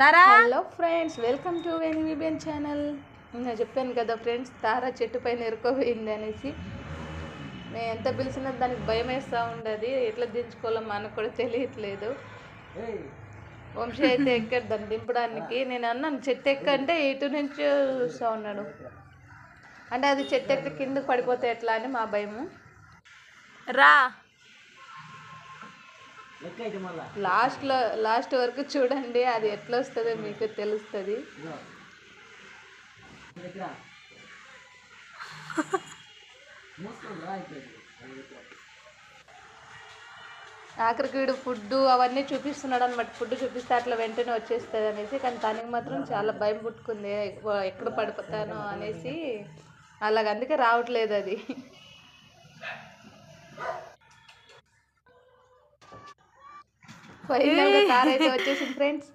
Tara? Hello friends welcome to ఎన్విబియన్ channel. నేను చెప్పాను కదా ఫ్రెండ్స్ తారా చెట్టు పైన ఎరుకోపోయింది అనేసి. నేను ఎంత పిలిచినా దానికి భయం వేస్తూ ఉండదు. ఎట్లా దించుకోవాలో మనకు కూడా తెలియట్లేదు. వంశీ అయితే ఎక్కాడు దాన్ని దింపడానికి. నేను అన్నాను చెట్టు ఎక్కంటే ఇటు నుంచి చూస్తూ ఉన్నాడు. అంటే అది చెట్టు ఎక్కి కిందకు పడిపోతే ఎట్లా అని మా భయము. రా. లాస్ట్లో లాస్ట్ వరకు చూడండి అది ఎట్లా వస్తుందో మీకు తెలుస్తుంది. ఆఖరికి వీడు ఫుడ్ అవన్నీ చూపిస్తున్నాడు అనమాట ఫుడ్ చూపిస్తే అట్లా వెంటనే వచ్చేస్తుంది అనేసి కానీ తనకి మాత్రం చాలా భయం పుట్టుకుంది. ఎక్క- ఎక్కడ పడిపోతానో అనేసి. అలాగ అందుకే రావట్లేదు అది. ఫైనల్గా కార్ అయితే వచ్చేసింది ఫ్రెండ్స్.